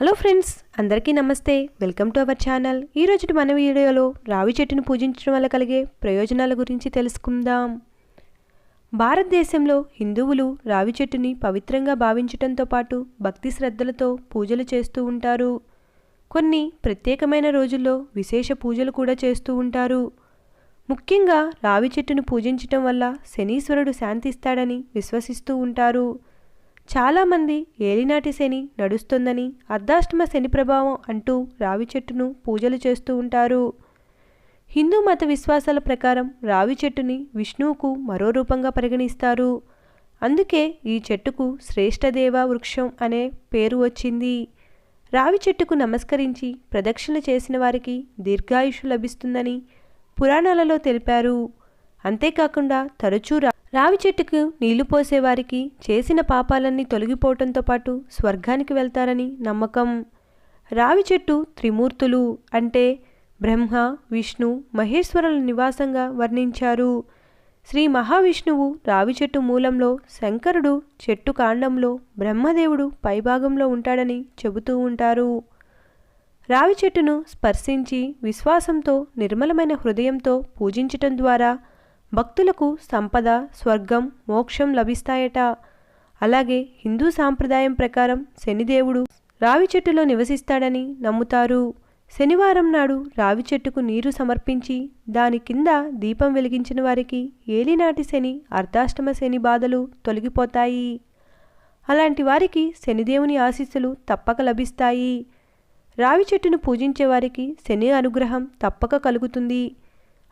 Hello friends అందరికీ నమస్తే. Welcome to our channel. ఈరోజు మన వీడియోలో రావి చెట్టును పూజించడం వల్ల కలిగే ప్రయోజనాల గురించి తెలుసుకుందాం. భారతదేశంలో హిందువులు రావి చెట్టుని పవిత్రంగా భావించటంతో పాటు భక్తి శ్రద్ధలతో పూజలు చేస్తూ ఉంటారు. కొన్ని ప్రత్యేకమైన రోజుల్లో విశేష పూజలు కూడా చేస్తూ ఉంటారు. ముఖ్యంగా రావి చెట్టును పూజించటం వల్ల శనీశ్వరుడు శాంతిస్తాడని విశ్వసిస్తూ ఉంటారు. చాలామంది ఏలినాటి శని నడుస్తుందని అర్ధాష్టమ శని ప్రభావం అంటూ రావి చెట్టును పూజలు చేస్తూ ఉంటారు. హిందూ మత విశ్వాసాల ప్రకారం రావి చెట్టుని విష్ణువుకు మరో రూపంగా పరిగణిస్తారు. అందుకే ఈ చెట్టుకు శ్రేష్టదేవ వృక్షం అనే పేరు వచ్చింది. రావి చెట్టుకు నమస్కరించి ప్రదక్షిణ చేసిన వారికి దీర్ఘాయుషు లభిస్తుందని పురాణాలలో తెలిపారు. అంతేకాకుండా తరచూ రా రావి చెట్టుకు నీళ్ళు పోసేవారికి చేసిన పాపాలన్నీ తొలగిపోవటంతో పాటు స్వర్గానికి వెళ్తారని నమ్మకం. రావి చెట్టు త్రిమూర్తులు అంటే బ్రహ్మ విష్ణు మహేశ్వరుల నివాసంగా వర్ణించారు. శ్రీ మహావిష్ణువు రావి చెట్టు మూలంలో శంకరుడు చెట్టు కాండంలో బ్రహ్మదేవుడు పైభాగంలో ఉంటాడని చెబుతూ ఉంటారు. రావి చెట్టును స్పర్శించి విశ్వాసంతో నిర్మలమైన హృదయంతో పూజించటం ద్వారా భక్తులకు సంపద స్వర్గం మోక్షం లభిస్తాయట. అలాగే హిందూ సాంప్రదాయం ప్రకారం శనిదేవుడు రావి చెట్టులో నివసిస్తాడని నమ్ముతారు. శనివారం నాడు రావి చెట్టుకు నీరు సమర్పించి దాని కింద దీపం వెలిగించిన వారికి ఏలినాటి శని అర్ధాష్టమ శని బాధలు తొలగిపోతాయి. అలాంటి వారికి శనిదేవుని ఆశీస్సులు తప్పక లభిస్తాయి. రావి చెట్టును పూజించే వారికి శని అనుగ్రహం తప్పక కలుగుతుంది.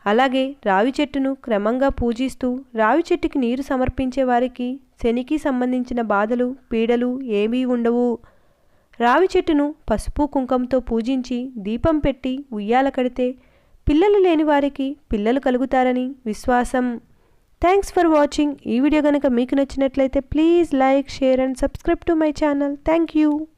అలాగే రావి చెట్టును క్రమంగా పూజిస్తూ రావి చెట్టుకి నీరు సమర్పించే వారికి శనికి సంబంధించిన బాధలు పీడలు ఏమీ ఉండవు. రావి చెట్టును పసుపు కుంకంతో పూజించి దీపం పెట్టి ఉయ్యాల కడితే పిల్లలు లేని వారికి పిల్లలు కలుగుతారని విశ్వాసం. థ్యాంక్స్ ఫర్ వాచింగ్ ఈ వీడియో కనుక మీకు నచ్చినట్లయితే please like share and subscribe to my channel. Thank you